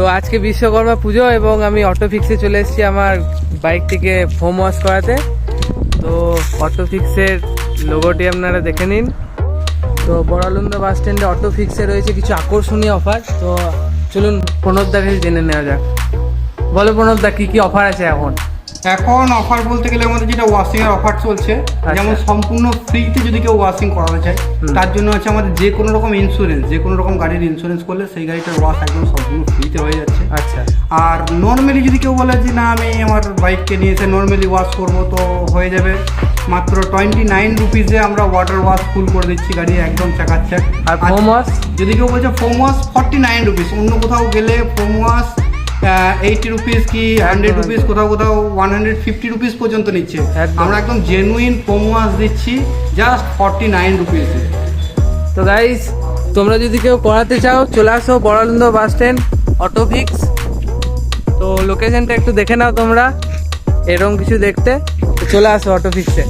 তো আজকে বিশ্বকর্মা পুজো এবং আমি অটো ফিক্সে চলে এসেছি আমার বাইকটিকে ফোম ওয়াশ করাতে। তো অটো ফিক্সের লোগোটি আপনারা দেখে নিন। তো বড়ালুন্দা বাস স্ট্যান্ডে অটো ফিক্সে রয়েছে কিছু আকর্ষণীয় অফার তো চলুন প্রণবদা কাছে জেনে নেওয়া যাক। বলো প্রণবদা, কী কী অফার আছে এখন? এখন অফার বলতে গেলে আমাদের যেটা ওয়াশিং এর অফার চলছে যেমন সম্পূর্ণ ফ্রিতে যদি কেউ ওয়াশিং করাতে চায় তার জন্য আছে আমাদের যে কোনো রকম ইন্স্যুরেন্স যে কোনো রকম গাড়ির ইন্স্যুরেন্স করলে সেই গাড়িটার ওয়াশ একদম সম্পূর্ণ ফ্রিতে হয়ে যাচ্ছে। আচ্ছা। আর নর্মালি যদি কেউ বলে যে না আমি আমার বাইককে নিয়ে এসে নর্মালি ওয়াশ করব তো হয়ে যাবে। মাত্র টোয়েন্টি নাইন রুপিসে আমরা ওয়াটার ওয়াশ ফুল করে দিচ্ছি গাড়ি একদম চাকাচ্চাক আর ফোম ওয়াশ যদি কেউ বলছে foam wash forty nine rupees অন্য কোথাও গেলে ফোম ওয়াশ এইটি রুপিস কি হান্ড্রেড রুপিস কোথাও কোথাও ওয়ান হান্ড্রেড ফিফটি রুপিস পর্যন্ত নিচ্ছে। আমরা একদম জেনুইন ওয়াশ দিচ্ছি জাস্ট ফর্টি নাইন রুপিসে তো গাইস তোমরা যদি কেউ করাতে চাও চলে আসো বড়ালন্দ বাস স্ট্যান্ড অটো ফিক্স তো লোকেশনটা একটু দেখে নাও তোমরা এরকম কিছু দেখতে। চলে আসো অটো ফিক্সে